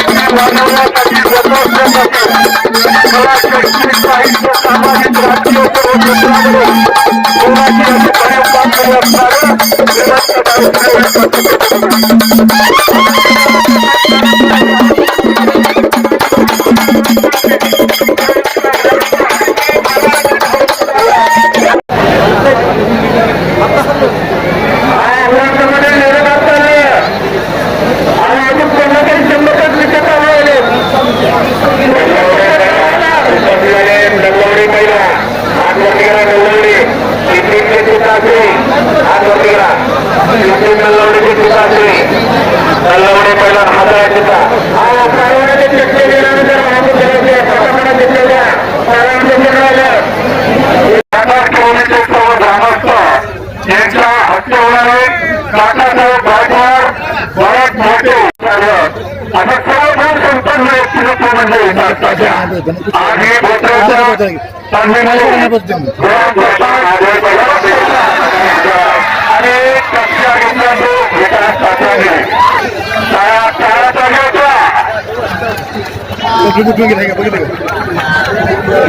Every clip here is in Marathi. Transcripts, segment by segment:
ठिकाणी वाढवण्यासाठी मला शैक्षणिक साहित्य सामाजिक राजकीय सर्व क्षेत्रामध्ये कोणाची नलवडे चिंचिंचे सुतासे हात वर करा चिंचिंग नलवडेचे सुतासे नलवडे पहिला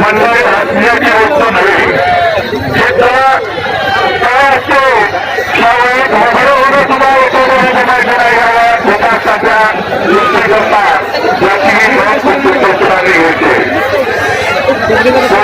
मंडळी हसण्याची गोष्ट नव्हे चित्र काय असतो ¡Gracias!